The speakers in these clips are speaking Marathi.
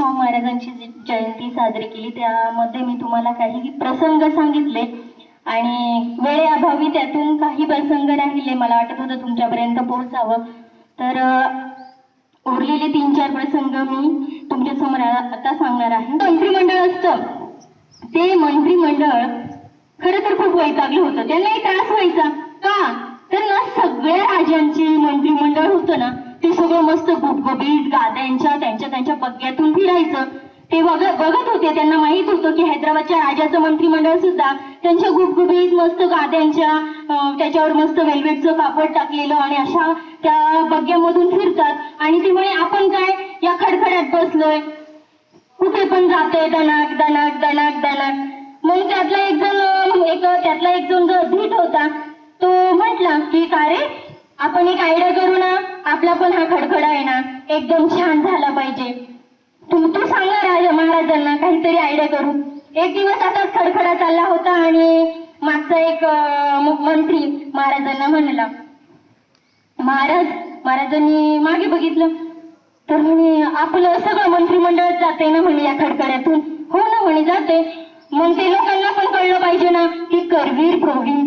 शाहू महाराजांची जयंती साजरी केली त्यामध्ये मी तुम्हाला काही प्रसंग सांगितले. आणि वेळेअभावी त्यातून काही प्रसंग राहिले मला वाटत होतं तुमच्यापर्यंत पोहोचावं. तर उरलेले तीन चार प्रसंग मी तुमच्यासमोर आता सांगणार आहे. मंत्रिमंडळ असतं. ते मंत्रिमंडळ खरं तर खूप वैतागलं होतं. त्यांनाही त्रास व्हायचा. का? तर ना सगळ्या राज्यांचे मंत्रिमंडळ होतं ना ते सगळं मस्त गुबगुबीत गाद्यांच्या त्यांच्या त्यांच्या पग्यातून फिरायचं. ते बघत बघत होते त्यांना माहीत होतं की हैदराबादच्या राजाचं मंत्रिमंडळ सुद्धा त्यांच्या गुबगुबीत मस्त गाद्यांच्या त्याच्यावर मस्त वेल्वेटचं कापड टाकलेलं आणि अशा त्या बग्यामधून फिरतात. आणि ते म्हणे आपण काय या खडखड्यात बसलोय? कुठे पण जातोय दणाक दणाक दणाक दणाक मग त्यातला एक जण एक त्यातला एक जण जो धीट होता तो म्हटला की का रे? आपण एक आयडिया करू ना आपला पण हा खडखडा आहे ना एकदम छान झाला पाहिजे. तू तू सांगा राजा महाराजांना काहीतरी आयडिया करू. एक दिवस असाच खडखडा चालला होता आणि मागचा एक मंत्री महाराजांना म्हणला महाराज महाराजांनी मागे बघितलं. तर म्हणे आपलं सगळं मंत्रिमंडळ जाते ना म्हणे या खडखड्यातून. हो ना म्हणे जाते मग ते लोकांना पण कळलं पाहिजे ना की करवीर प्रवीण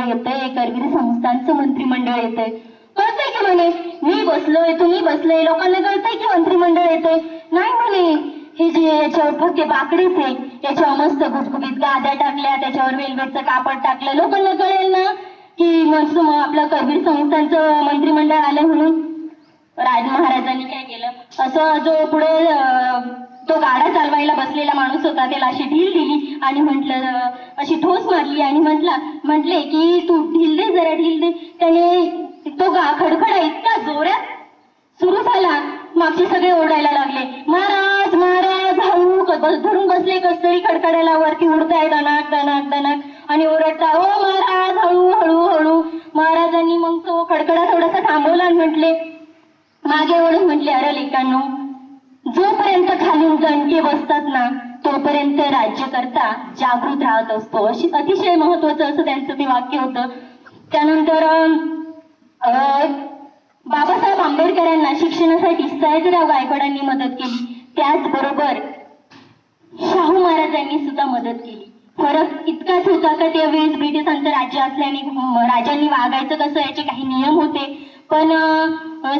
मंत्रिमंडळ येतंय करवीर संस्थांचं मंत्रिमंडळ येतंय. कळतंय की म्हणे मी बसलोय तुम्ही बसलोय लोकांना कळतंय की मंत्रिमंडळ येतंय? नाही म्हणे. हे जे याच्यावर फक्त बाकडेच आहे याच्यावर मस्त गुटगुटीत गाद्या टाकल्या त्याच्यावर वेलवेटचं कापड टाकलं. लोकांना कळेल ना की मस्त मग आपलं करवीर संस्थांचं मंत्रिमंडळ आलं म्हणून? राज महाराजांनी काय केलं? असं जो पुढे तो गाडा चालवायला बसलेला माणूस होता. त्याला अशी ढील दिली आणि म्हटलं अशी ठोस मारली आणि म्हटला म्हटले की तू ढील दे जरा ढील दे. त्याने तो गा खडखडा इतका जोरात सुरू झाला. मागचे सगळे ओरडायला लागले. महाराज महाराज हळू बस धरून बसले कस तरी खडखड्याला वरती उडताय दणाक दणाक दणाक आणि ओरडता ओ महाराज हळू हळू हळू. महाराजांनी मग तो खडखडा थोडासा थांबवला आणि म्हटले मागे ओढून म्हटले अरे लेकांनो जोपर्यंत खालून गणके बसतात ना तोपर्यंत राज्यकर्ता जागृत राहत असतो. अशी अतिशय महत्वाचं असं त्यांचं ते वाक्य होतं. त्यानंतर अं, अं, बाबासाहेब आंबेडकरांना शिक्षणासाठी सयाजीराव गायकवाडांनी मदत केली. त्याचबरोबर शाहू महाराजांनी सुद्धा मदत केली. फरक इतकाच होता का त्यावेळेस ब्रिटिशांचं राज्य असल्याने राजांनी वागायचं कसं याचे काही नियम होते. पण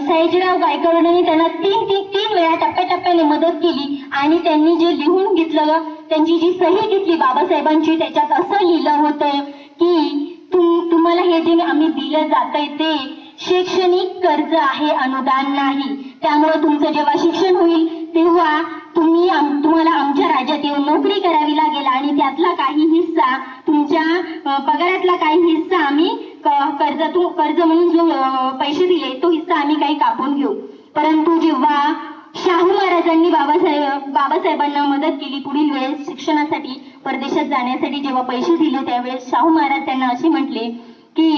सयाजीराव गायकवाडांनी त्यांना तीन तीन तीन वेळा टप्प्याटप्प्याने मदत केली आणि त्यांनी जे लिहून घेतलं त्यांची जी सही घेतली बाबासाहेबांची त्याच्यात असं लिहिलं होतं की तुम तुम्हाला हे जे आम्ही दिलं जातंय ते शैक्षणिक कर्ज आहे अनुदान नाही. त्यामुळे तुमचं जेव्हा शिक्षण होईल तेव्हा तुम्ही तुम्हाला आमच्या राज्यात येऊन नोकरी करावी लागेल आणि त्यातला काही हिस्सा तुमच्या पगारातला काही हिस्सा आम्ही कर्ज कर्ज म्हणून जो पैसे दिले तो हिस्सा आम्ही काही कापून घेऊ. परंतु जेव्हा शाहू महाराजांनी बाबासाहेब बाबासाहेबांना मदत केली पुढील वेळेस शिक्षणासाठी परदेशात जाण्यासाठी जेव्हा पैसे दिले त्यावेळेस शाहू महाराज त्यांना असे म्हटले की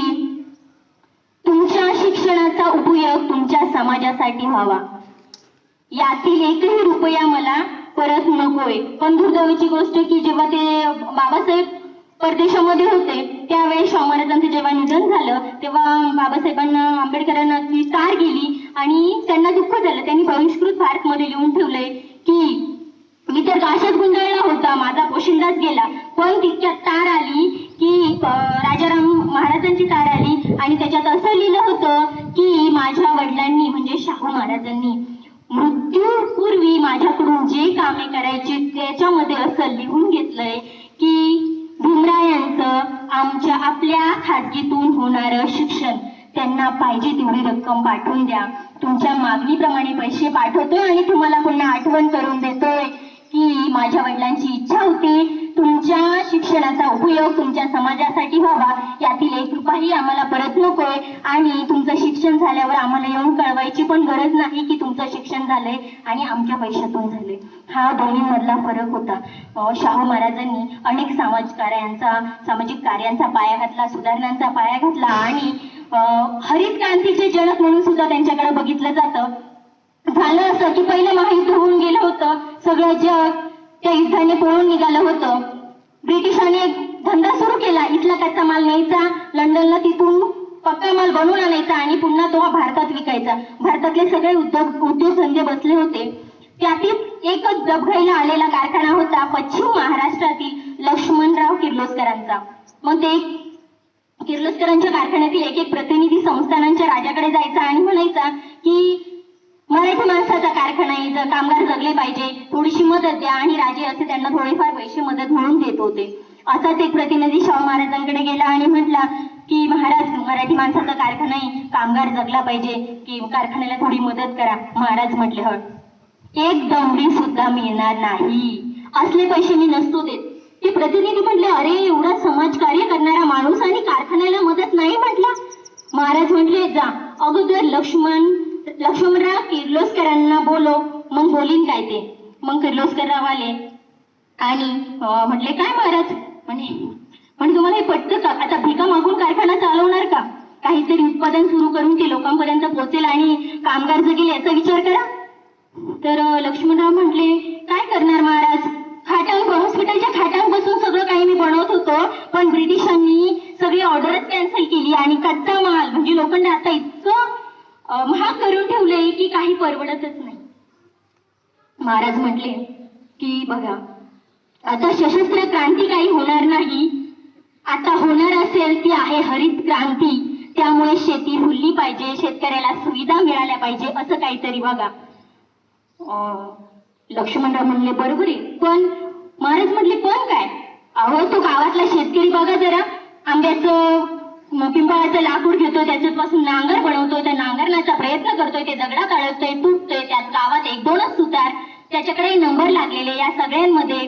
तुमच्या शिक्षणाचा उपयोग तुमच्या समाजासाठी व्हावा. यातील एकही रुपया मला परत नकोय. पण दुर्दैवाची गोष्ट की जेव्हा ते बाबासाहेब परदेशामध्ये होते त्यावेळेस शाहू महाराजांचं जेव्हा निधन झालं तेव्हा बाबासाहेबांना आंबेडकरांना ती तार गेली आणि त्यांना दुःख झालं. त्यांनी बहिष्कृत भारतमध्ये लिहून ठेवलंय की मी तर काशात गुंडाळला होता माझा पोशिंदाच गेला. पण तितक्यात तार आली की राजाराम महाराजांची तार आली आणि त्याच्यात असं लिहिलं होतं की माझ्या वडिलांनी म्हणजे शाहू महाराजांनी करायची त्याच्यामध्ये असं लिहून घेतलंय की भीमरायांचं आमच्या आपल्या खाजगीतून होणारं शिक्षण त्यांना पाहिजे तेवढी रक्कम पाठवून द्या. तुमच्या मागणीप्रमाणे पैसे पाठवतोय आणि तुम्हाला पुन्हा आठवण करून देतोय की माझ्या वडिलांची इच्छा होती तुमच्या शिक्षणाचा उपयोग तुमच्या समाजासाठी व्हावा यातील एक रुपयाही आम्हाला परत नकोय. आणि तुमचं शिक्षण झाल्यावर आम्हाला येऊन कळवायची पण गरज नाही की तुमचं शिक्षण झालंय आणि आमच्या पैशातून झालंय. हा दोन्हीमधला फरक होता. शाहू महाराजांनी अनेक समाज कार्यांचा सामाजिक कार्यांचा पाया घातला सुधारणांचा पाया घातला आणि हरित क्रांतीचे जनक म्हणून सुद्धा त्यांच्याकडे बघितलं जातं. झालं असं की पहिलं महायुद्ध होऊन गेलं होतं. सगळं जग त्या युद्धाने पळून निघालं होतं. ब्रिटिशांनी एक धंदा सुरू केला. इथला कच्चा माल न्यायचा लंडनला तिथून पक्का माल बनवून आणायचा आणि पुन्हा तो भारतात विकायचा. भारतातले सगळे उद्योग उद्योगधंदे बसले होते. त्यातील एकच डबघाईला आलेला कारखाना होता पश्चिम महाराष्ट्रातील लक्ष्मणराव किर्लोस्करांचा. मग ते किर्लोस्करांच्या कारखान्यातील एक एक प्रतिनिधी संस्थानांच्या राजाकडे जायचा आणि म्हणायचा की मराठी माणसाचा कारखाना आहे जर कामगार जगले पाहिजे. थोडीशी मदत द्या आणि राजे असे त्यांना थोडेफार पैसे मदत म्हणून देत होते. असाच एक प्रतिनिधी शाहू महाराजांकडे गेला आणि म्हटला की महाराज मराठी माणसाचा कारखाना आहे. कामगार जगला पाहिजे. की कारखान्याला थोडी मदत करा. महाराज म्हटले हळ एक दमडी सुद्धा मिळणार नाही. असले पैसे मी नसतो देत. ते प्रतिनिधी म्हटले अरे एवढा समाजकार्य करणारा माणूस आणि कारखान्याला मदत नाही म्हटला? महाराज म्हटले जा. अगोदर लक्ष्मण लक्ष्मणराव किर्लोस्करांना बोलो मग बोलीन काय ते? मग किर्लोस्करराव आले. आणि म्हटले काय महाराज? म्हणे म्हणजे तुम्हाला हे पटतं का? आता भिका मागून कारखाना चालवणार का? काहीतरी उत्पादन सुरू करून ते लोकांपर्यंत पोहोचेल आणि कामगार जगेल याचा विचार करा तर अं, लक्ष्मणराव म्हटले काय करणार महाराज खाटां हॉस्पिटलच्या खाटांपासून सगळं काही मी बनवत होतो पण ब्रिटिशांनी सगळी ऑर्डरच कॅन्सल केली आणि कच्चा माल म्हणजे लोखंड आता इतकं अं, महाग करून ठेवलंय की काही परवडतच नाही महाराज म्हटले की बघा आता सशस्त्र क्रांती काही होणार नाही आता होणार असेल ती आहे हरित क्रांती त्यामुळे शेती फुलली पाहिजे शेतकऱ्याला सुविधा मिळाल्या पाहिजे असं काहीतरी बघा अं, लक्ष्मणराव म्हणले बरोबर आहे पण महाराज म्हटले पण काय? अहो तो गावातला शेतकरी बघा जरा. आंब्याचं पिंपळाचं लाकूड घेतो त्याच्यापासून नांगर बनवतो त्या नांगरण्याचा प्रयत्न करतोय ते दगडा काढतोय तुटतोय त्यात गावात एक दोनच सुतार. त्याच्याकडे नंबर लागलेले या सगळ्यांमध्ये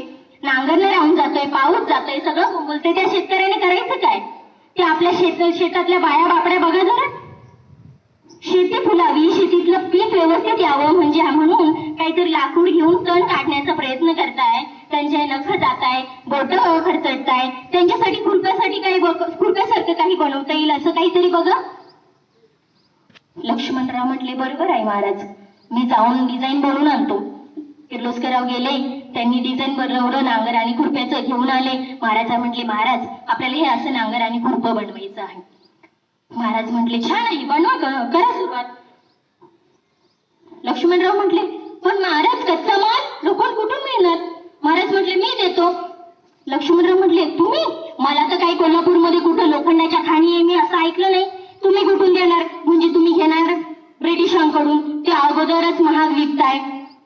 नांगरणे राहून जातोय पाऊस जातोय सगळं बोलतोय त्या शेतकऱ्याने करायचं काय? ते आपल्या शेत शेतातल्या बाया बापड्या बघा जरा. शेती फुलावी शेतीतलं पीक व्यवस्थित यावं म्हणजे म्हणून काहीतरी लाकूड घेऊन तण काढण्याचा प्रयत्न करताय. त्यांचे नख जाताय बोट खरचडताय. त्यांच्यासाठी खुरप्यासाठी काही खुरप्यासारखं काही बनवता येईल असं काहीतरी बघा. लक्ष्मणराव म्हटले बरोबर आहे महाराज. मी जाऊन डिझाईन बनवून आणतो. किर्लोस्करराव गेले त्यांनी डिझाईन बनवलं नांगर आणि खुरप्याचं घेऊन आले. महाराजा म्हटले महाराज आपल्याला हे असं नांगर आणि खुरपं बनवायचं आहे. महाराज म्हटले छान आहे बनवा करा सुरुवात. लक्ष्मणराव म्हटले पण महाराज कच्चा माल लोखंड कुठून मिळणार? महाराज म्हटले मी देतो. लक्ष्मणराव म्हटले तुम्ही? मला तर काही कोल्हापूरमध्ये कुठं लोखंडाच्या खाणी आहे मी असं ऐकलं नाही. तुम्ही कुठून देणार? म्हणजे तुम्ही घेणार ब्रिटिशांकडून? ते अगोदरच महाग विकताय.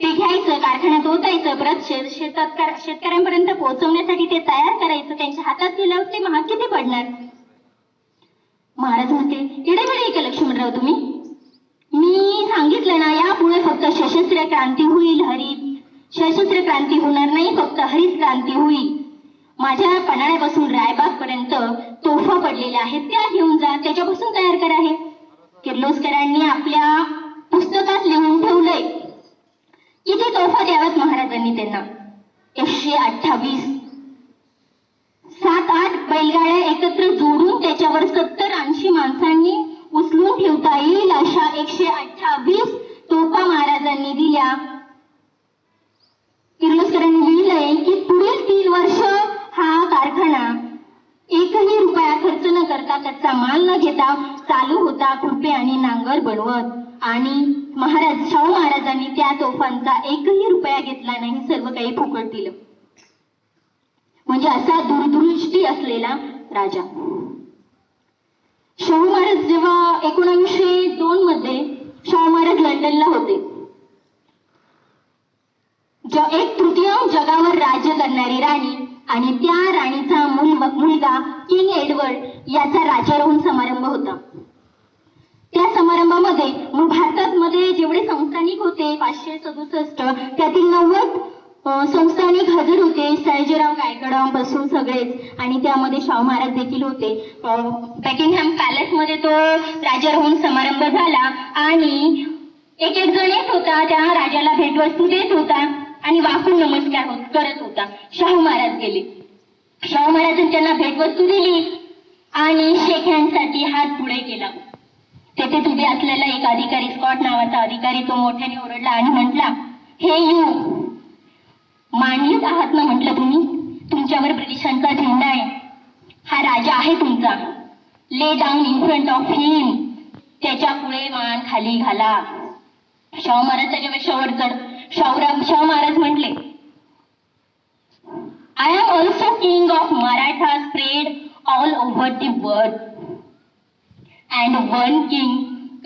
ते घ्यायचं कारखान्यात ओतायचं परत शेतात शेतकऱ्यांपर्यंत पोहोचवण्यासाठी ते तयार करायचं त्यांच्या हातात दिल्यावर ते महाग किती पडणार? महाराज म्हणते एडेबडे आहे का लक्ष्मणराव तुम्ही. मी सांगितलं ना यापुढे फक्त सशस्त्र क्रांती होईल हरित. सशस्त्र क्रांती होणार नाही फक्त हरित क्रांती होईल. माझ्या पन्हाळ्यापासून रायबाग पर्यंत तोफा पडलेल्या आहेत त्या घेऊन जा त्याच्यापासून तयार करा हे किर्लोस्करांनी आपल्या पुस्तकात लिहून ठेवलंय. किती तोफा द्याव्यात महाराजांनी त्यांना. एकशे अठ्ठावीस सात आठ बैलगाड्या एकत्र जोडून त्याच्यावर सत्तर ऐंशी माणसांनी उचलून ठेवता येईल अशा एकशे अठ्ठावीस तोफा महाराजांनी दिल्या. किर्लोस्करांनी लिहिलंय की पुढील तीन वर्ष हा कारखाना एकही रुपया खर्च न करता कच्चा माल न घेता चालू होता खुरपे आणि नांगर बनवत. आणि महाराज शाहू महाराजांनी त्या तोफांचा एकही रुपया घेतला नाही सर्व काही फुकट दिलं. म्हणजे असा दूरदृष्टी असलेला राजा. शाहू महाराज जेव्हा एकोणावीसशे दोन मध्ये शाहू महाराज लंडनला होते. एक तृतीय जगावर राज्य करणारी राणी आणि त्या राणीचा मुल मुलगा किंग एडवर्ड याचा राज्यारोहण समारंभ होता. त्या समारंभामध्ये भारतात मध्ये जेवढे संस्थानिक होते पाचशे सदुसष्ट त्यातील नव्वद संस्थानिक हजर होते. सयाजीराव गायकवाडांपासून सगळेच. आणि त्यामध्ये शाहू महाराज देखील होते. अं, बॅकिंगहॅम पॅलेस मध्ये तो समारंभ झाला. आणि एक एक जण येत होता. त्या राजाला भेटवस्तू देत होता. आणि वाकून नमस्कार हो-, करत होता. शाहू महाराज गेले. शाहू महाराजांनी त्यांना भेटवस्तू दिली. आणि शेख्यांसाठी हात पुढे केला. तेथे उभे असलेला एक अधिकारी स्कॉट नावाचा अधिकारी तो मोठ्याने ओरडला आणि म्हटला हे यू मानवीच आहात ना म्हटलं तुम्ही? तुमच्यावर ब्रिटिशांचा झेंडा आहे. हा राजा आहे तुमचा. Lay down in front of him. त्याच्या पुढे मान खाली घाला. शाहू महाराज त्याच्या वेशावर चढ. शाहूराम शाहू महाराज म्हटले I am also king of Maratha spread all over the world and one king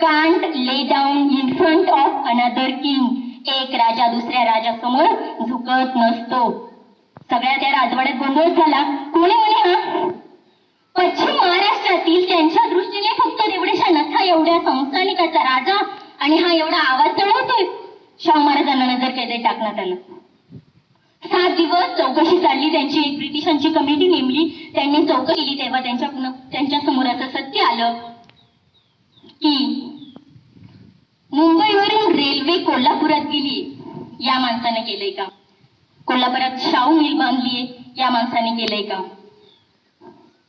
can't lay down in front of another king एक राजा दुसऱ्या राजासमोर झुकत नसतो. सगळ्या त्या राजवाड्यात गोंधळ झाला. कोणी म्हणे हा? पश्चिम महाराष्ट्रातील त्यांच्या दृष्टीने फक्त एवढ्याशा नथा एवढ्या संस्थानिकाचा राजा आणि हा एवढा आवाज चढवतोय. शाहू महाराजांना नजर कैदेत टाकण्यात आलं. सात दिवस चौकशी चालली. त्यांची एक ब्रिटिशांची कमिटी नेमली. त्यांनी चौकशी केली तेव्हा त्यांच्या त्यांच्यासमोर असं सत्य आलं की मुंबईवरून कोल्हापुरात गेली या माणसाने केलंय का कोल्हापुरात शाहू मिल बांधलीये. या माणसाने केलंय का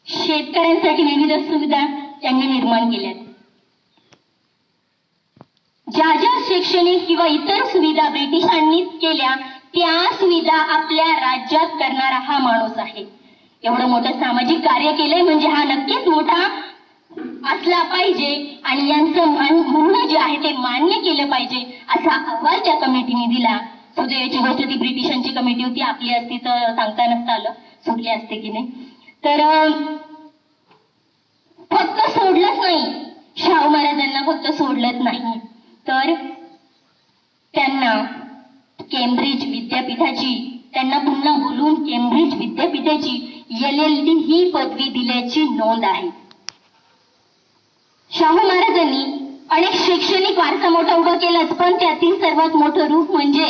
शेतकऱ्यांसाठी विविध सुविधा त्यांनी निर्माण केल्यात. ज्या ज्या शैक्षणिक किंवा इतर सुविधा ब्रिटिशांनीच केल्या त्या सुविधा आपल्या राज्यात करणारा हा माणूस आहे. एवढं मोठं सामाजिक कार्य केलंय म्हणजे हा नक्कीच मोठा असला पाहिजे आणि यांचं मान म्हणणं जे आहे ते मान्य केलं पाहिजे असा अहवाल त्या कमिटीने दिला. सुदैवाची गोष्ट ती ब्रिटिशांची कमिटी होती. आपली असती तर सांगता नसतं आलं. सुटली असते की नाही. तर फक्त सोडलंच नाही. शाहू महाराजांना फक्त सोडलंच नाही. तर त्यांना केम्ब्रिज विद्यापीठाची त्यांना पुन्हा बोलून केम्ब्रिज विद्यापीठाची एल एल डी ही पदवी दिल्याची नोंद आहे. शाहू महाराजांनी अनेक शैक्षणिक वारसा मोठा उभा केलाच पण त्यातील सर्वात मोठं रूप म्हणजे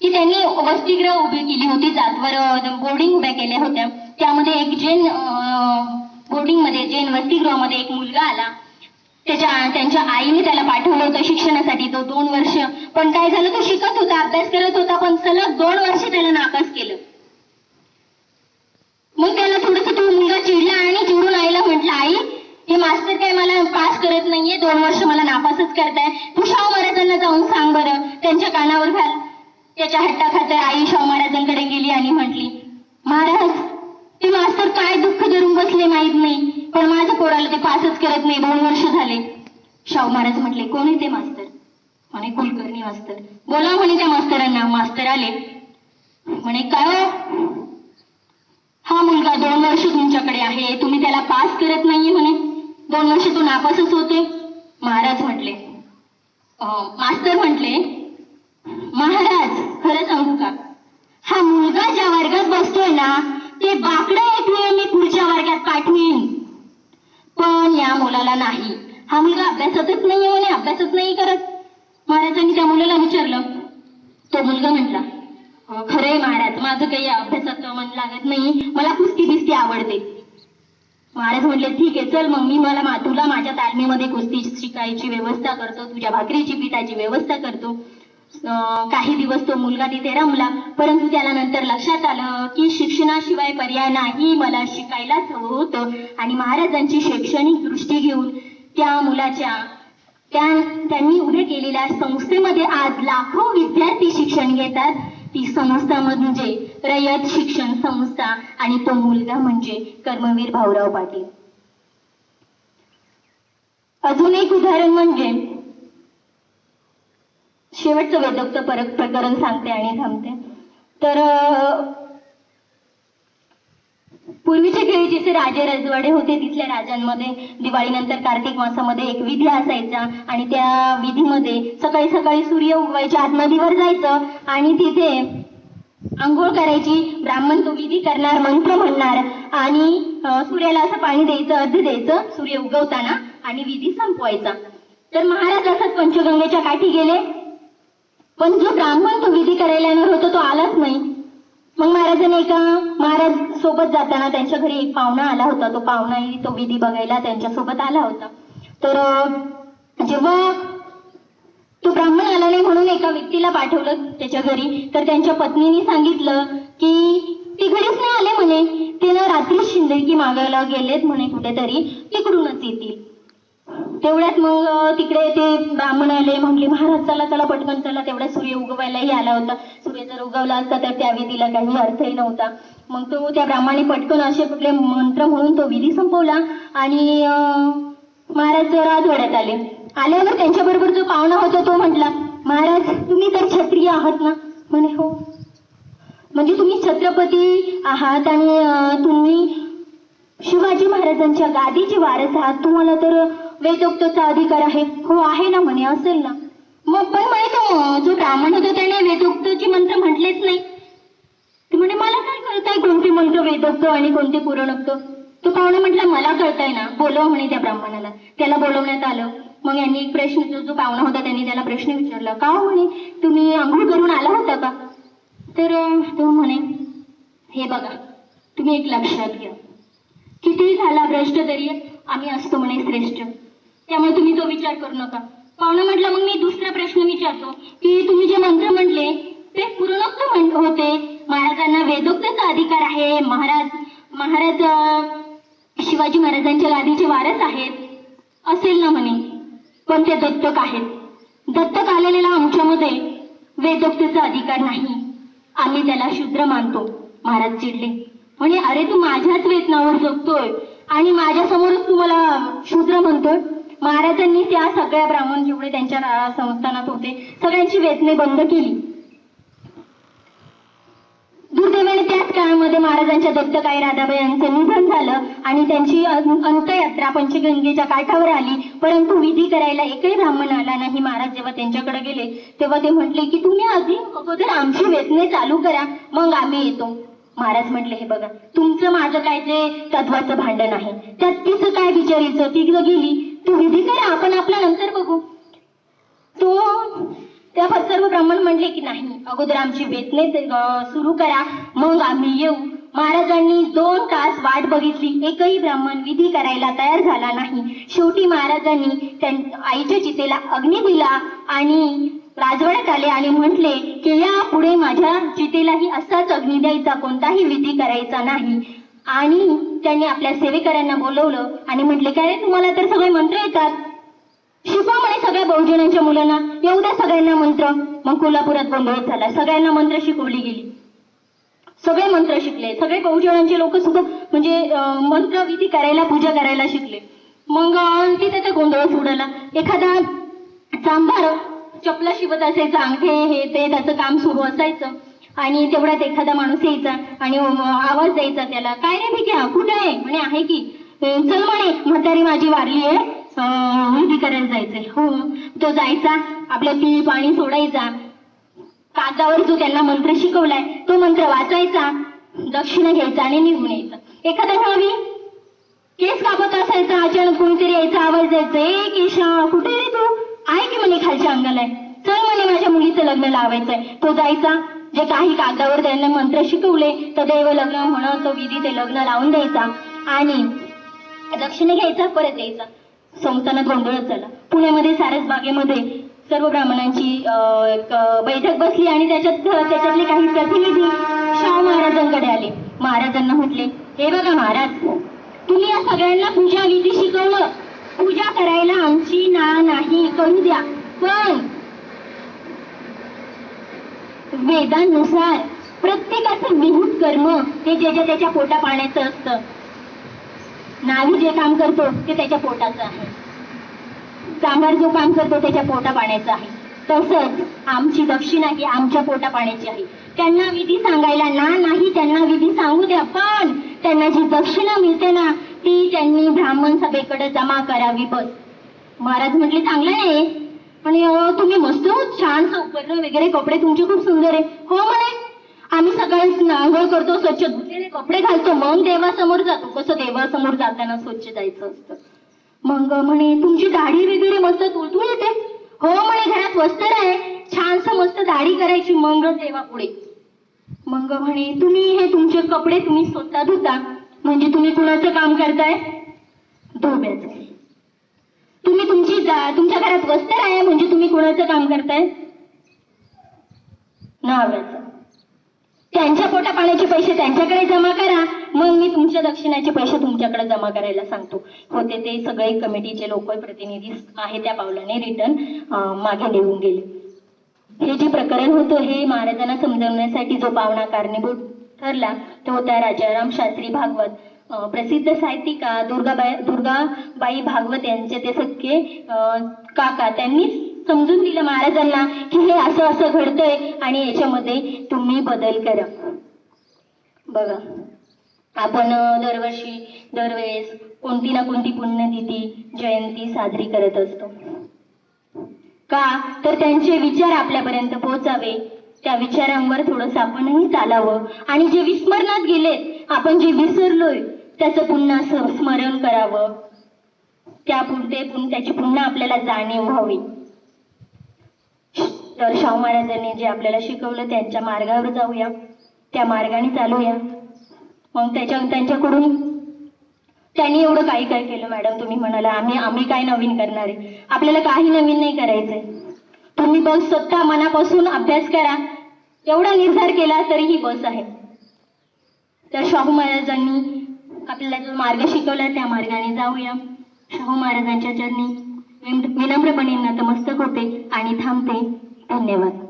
की त्यांनी वसतिगृह उभी केली होती जातवर बोर्डिंग उभ्या केल्या होत्या. त्यामध्ये एक जैन बोर्डिंगमध्ये जैन वसतिगृहामध्ये एक मुलगा आला. त्याच्या त्यांच्या आईने त्याला पाठवलं होतं शिक्षणासाठी तो दोन वर्ष. पण काय झालं तो शिकत होता अभ्यास करत होता पण सलग दोन वर्ष त्याला नापास केलं. मग त्याला थोडस तो मुलगा चिडला आणि चिडून आईला म्हटलं आई हे मास्तर काय मला पास करत नाहीये? दोन वर्ष मला नापासच करताय. तू शाहू महाराजांना जाऊन सांग बरं. त्यांच्या कानावर घाल. त्याच्या हट्टाखातर आई शाहू महाराजांकडे गेली आणि म्हटली महाराज ते मास्तर काय दुःख धरून बसले माहीत नाही. पण माझं पोराला ते पासच करत नाही. दोन वर्ष झाले. शाहू महाराज म्हटले कोण आहे ते मास्तर? म्हणे कुलकर्णी मास्तर. बोला म्हणे त्या मास्तरांना. मास्तर आले. म्हणे काय हो? हा मुलगा दोन वर्ष तुमच्याकडे आहे. तुम्ही त्याला पास करत नाहीये म्हणे. दोन वर्ष तो नापासच होते. महाराज म्हटले मास्तर म्हटले महाराज खरं सांगू का? हा मुलगा ज्या वर्गात बसतोय ना ते बाकडं एक वेळ मी पुढच्या वर्गात पाठवीन. पण या मुलाला नाही. हा मुलगा अभ्यासातच नाहीये म्हणे अभ्यासच नाही करत. महाराजांनी त्या मुलाला विचारलं. तो मुलगा म्हटला खरंय महाराज माझं काही अभ्यासात मन लागत नाही. मला कुस्ती बिस्ती आवडते. महाराज म्हटले ठीक आहे चल मग मी मला तुला माझ्या तालमीमध्ये कुस्ती शिकायची व्यवस्था करतो तुझ्या भाकरीची पिठाची व्यवस्था करतो. काही दिवस तो मुलगा तिथे रमला परंतु त्याला नंतर लक्षात आलं की शिक्षणाशिवाय पर्याय नाही मला शिकायलाच हवं होतं. आणि महाराजांची शैक्षणिक दृष्टी घेऊन त्या मुलाच्या त्या त्यांनी उभे केलेल्या संस्थेमध्ये आज लाखो विद्यार्थी शिक्षण घेतात. ती संस्था म्हणजे रयत शिक्षण संस्था आणि तो मुलगा म्हणजे कर्मवीर भाऊराव पाटील. अजून एक उदाहरण म्हणजे शेवटचं वेदोक्त परत प्रकरण सांगते आणि थांबते. तर पूर्वीच्या पूर्वीचे जसे राजे रजवाडे होते तिथल्या राजांमध्ये दिवाळीनंतर कार्तिक मासामध्ये एक विधी असायचा आणि त्या विधीमध्ये सकाळी सकाळी सूर्य उगवायच्या आत नदीवर जायचं आणि तिथे आंघोळ करायची. ब्राह्मण तो विधी करणार मंत्र म्हणणार आणि सूर्याला असं पाणी द्यायचं अर्ध द्यायचं सूर्य उगवताना आणि विधी संपवायचा. तर महाराज असंच पंचगंगेच्या काठी गेले. पण जो ब्राह्मण तो विधी करायला येणार होता तो आलाच नाही. मग महाराजांनी एका महाराज सोबत जाताना त्यांच्या घरी एक पाहुणा आला होता. तो पाहुणाही तो विधी बघायला त्यांच्यासोबत आला होता. तर जेव्हा तो ब्राह्मण आला नाही म्हणून एका व्यक्तीला पाठवलं त्याच्या घरी तर त्यांच्या पत्नीने सांगितलं की ती घरीच नाही आले म्हणे. ते ना रात्री शिंदगी मागायला गेलेत म्हणे कुठेतरी. तिकडूनच येतील. तेवढ्यात मग तिकडे ते ब्राह्मण आले म्हणले महाराज चला चला पटकन चला. तेवढ्या सूर्य उगवायलाही आला होता. सूर्य जर उगवला असता तर त्या विधीला काही अर्थही नव्हता. मग तो त्या ब्राह्मणाने पटकन असे कुठले मंत्र म्हणून तो विधी संपवला आणि महाराज राजवाड्यात आले. आल्यावर त्यांच्याबरोबर जो पाहुणा होता तो म्हटला महाराज तुम्ही तर क्षत्रिय आहात ना? म्हणे हो. म्हणजे तुम्ही छत्रपती आहात आणि तुम्ही शिवाजी महाराजांच्या गादीचे वारस आहात? तुम्हाला तर वेदोक्तचा अधिकार आहे. हो आहे ना म्हणे असेल ना. मग पण म्हणे तो जो ब्राह्मण होता त्याने वेदोक्तचे मंत्र म्हटलेच नाही. ते म्हणे मला काय कळतंय कोणते मंत्र वेदोक्त आणि कोणते पुरणोक्त? तो पाहुणा म्हटला मला कळतंय ना. बोलव म्हणे त्या ब्राह्मणाला. त्याला बोलवण्यात आलं. मग यांनी एक प्रश्न जो जो पाहुणा होता त्यांनी त्याला प्रश्न विचारला. का हो म्हणे? तुम्ही आंघोळ करून आला होता का? तर तो म्हणे हे बघा तुम्ही एक लक्षात घ्या. कितीही झाला भ्रष्ट तरी आम्ही असतो म्हणे श्रेष्ठ. त्यामुळे तुम्ही तो विचार करू नका. पाहुणा म्हटलं मग मी दुसरा प्रश्न विचारतो. की तुम्ही जे मंत्र म्हटले ते पूर्णोक्त म्हण- होते. महाराजांना वेदोक्तचा अधिकार आहे. महाराज महाराज शिवाजी महाराजांच्या गादीचे वारस आहेत. असेल ना म्हणे. पण ते दत्तक आहेत. दत्तक आलेला आमच्यामध्ये वेदोक्तचा अधिकार नाही. आम्ही त्याला शूद्र मानतो. महाराज चिडले. म्हणे अरे तू माझ्याच वेतनावर जगतोय आणि माझ्यासमोरच तू मला शूद्र म्हणतोय. महाराजांनी त्या सगळ्या ब्राह्मण जेवढे त्यांच्या संस्थानात होते. सगळ्यांची वेदने बंद केली. दुर्दैवाने त्याच काळामध्ये महाराजांच्या दत्तकाई राधाबाई यांचं निधन झालं आणि त्यांची अंतयात्रा अंत्ययात्रा पंचगंगेच्या काठावर आली. परंतु विधी करायला एकही ब्राह्मण आला नाही. महाराज जेव्हा त्यांच्याकडे गेले तेव्हा ते म्हटले की तुम्ही आधी अगोदर आमची वेतने चालू करा मग आम्ही येतो. महाराज म्हटले हे बघा तुमचं माझं काय ते तत्वाचं भांडण आहे. त्यात तिचं काय विचारीचं ती जर गेली. तू विधी करा आपण आपल्या नंतर बघू. तो त्या सर्व ब्राह्मण म्हणले की नाही अगोदर आमची वेतने सुरू करा. मग आम्ही येऊ. महाराजांनी दोन तास वाट बघितली. एकही ब्राह्मण विधी करायला तयार झाला नाही. शेवटी महाराजांनी आईच्या चितेला अग्नी दिला आणि राजवाड्यात आले आणि म्हटले की या पुढे माझ्या चितेलाही असाच अग्नी द्यायचा. कोणताही विधी करायचा नाही. आणि त्यांनी आपल्या सेवेकऱ्यांना बोलवलं आणि म्हटले काय रे, तुम्हाला तर सगळे मंत्र येतात. शिकवा म्हणे सगळ्या बहुजनांच्या मुलांना येऊ द्या सगळ्यांना मंत्र. मग कोल्हापुरात गोंधळ झाला. सगळ्यांना मंत्र शिकवली गेली. सगळे मंत्र शिकले. सगळे बहुजनांचे लोक सुद्धा म्हणजे मंत्र विधी करायला पूजा करायला शिकले. मग तिथे ते गोंधळ उडाला एखादा चांभार चपला शिवत असायचा अंगठे हे ते त्याचं काम सुरू असायचं. आणि तेवढ्यात एखादा माणूस यायचा आणि आवाज द्यायचा त्याला काय रे भिक्या कुठे आहे? म्हणे आहे की. चल म्हणे म्हातारी माझी वारली आहे. विधी करायला जायचंय. हो. तो जायचा आपलं ती पाणी सोडायचा. कागदावर जो त्यांना मंत्र शिकवलाय तो मंत्र वाचायचा. दक्षिण घ्यायचा आणि निघून यायचा. एखादा भावी केस कापत असायचा अचानक कोणीतरी यायचा आवाज द्यायचा ए केशा कुठे रे तू? आहे की म्हणे खालच्या अंगाला? आहे. चल म्हणे माझ्या मुलीचं लग्न लावायचंय. तो जायचा जे काही कागदावर त्यांना मंत्र शिकवले तर देव लग्न होणं तो विधी ते लग्न लावून द्यायचा आणि दक्षिणे घ्यायचा परत यायचा. संस्थानात गोंधळच झाला. पुण्यामध्ये सारस बागेमध्ये सर्व ब्राह्मणांची अं, एक, बैठक बसली आणि त्याच्यात त्याच्यातले काही प्रतिनिधी शाहू महाराजांकडे आले. महाराजांना म्हटले हे बघा महाराज तुम्ही या सगळ्यांना पूजा विधी शिकवलं. पूजा करायला आमची ना नाही करू द्या. पण वेदांनुसार प्रत्येकाचं विहित कर्म ते ज्याच्या त्याच्या पोटा पाण्याचं असतं. नावी जे काम करतो ते त्याच्या पोटाचं आहे. चांभार जो काम करतो त्याच्या पोटा पाण्याचं आहे. तसंच आमची दक्षिणा ही आमच्या पोटा पाण्याची आहे. त्यांना विधी सांगायला ना नाही त्यांना विधी सांगू द्या पण त्यांना जी दक्षिणा मिळते ना ती त्यांनी ब्राह्मण सभेकडे जमा करावी बस. महाराज म्हटले चांगलं नाही आणि तुम्ही मस्त छान उपकरण वगैरे कपडे तुमचे खूप सुंदर आहे. हो म्हणे. आम्ही सकाळी नांगोळ करतो स्वच्छ धुतलेले कपडे घालतो. मग देवासमोर जातो. कसं देवासमोर जाताना स्वच्छ जायचं असतं. मग म्हणे तुमची दाढी वगैरे मस्त तुळतुळ येते हो म्हणे घरात वस्त्र आहे. छानस मस्त दाढी करायची मग देवापुढे. मग म्हणे तुम्ही हे तुमचे कपडे तुम्ही स्वतः धुता. म्हणजे तुम्ही कुणाचं काम करताय? धोब्याचं. तुम्ही तुमची तुमच्या घरात वस्तर आहे म्हणजे तुम्ही कोणाचं काम करताय? नवऱ्याचं त्यांच्या पोटा पाण्याचे पैसे त्यांच्याकडे जमा करा मग मी तुमच्या दक्षिणाचे पैसे तुमच्याकडे जमा करायला सांगतो. होते ते सगळे कमिटीचे लोक प्रतिनिधी आहे त्या पावलाने रिटर्न मागे निघून गेले. हे जे प्रकरण होतं हे महाराजांना समजवण्यासाठी जो पावणा कारणीभूत ठरला तो होता राजाराम शास्त्री भागवत. प्रसिद्ध साहित्यिका दुर्गाबाई दुर्गाबाई भागवत यांचे ते सख्खे काका त्यांनी समजून दिलं महाराजांना की हे असं असं घडतंय आणि याच्यामध्ये तुम्ही बदल करा. बघा आपण दरवर्षी दरवेळेस कोणती ना कोणती पुण्यतिथी जयंती साजरी करत असतो. का? तर त्यांचे विचार आपल्यापर्यंत पोहोचावे. त्या विचारांवर थोडंसं आपणही चालावं. आणि जे विस्मरणात गेलेत आपण जे विसरलोय त्याचं पुन्हा स्मरण करावं. त्यापुरते पुन त्याची पुन्हा आपल्याला जाणीव व्हावी. तर शाहू महाराजांनी जे आपल्याला शिकवलं त्यांच्या मार्गावर जाऊया. त्या मार्गाने चालूया. मग त्याच्या त्यांच्याकडून त्यांनी एवढं काही काय केलं मॅडम? तुम्ही म्हणाला आम्ही आम्ही काय नवीन करणार आहे? आपल्याला काही नवीन नाही करायचंय. तुम्ही बस स्वतः मनापासून अभ्यास करा. एवढा निर्धार केला तरी ही बस आहे. तर शाहू महाराजांनी आपल्याला जो मार्ग शिकवला त्या मार्गाने जाऊया. शाहू महाराजांच्या चरणी. विनम्रपणे नतमस्तक होते आणि थांबते. धन्यवाद.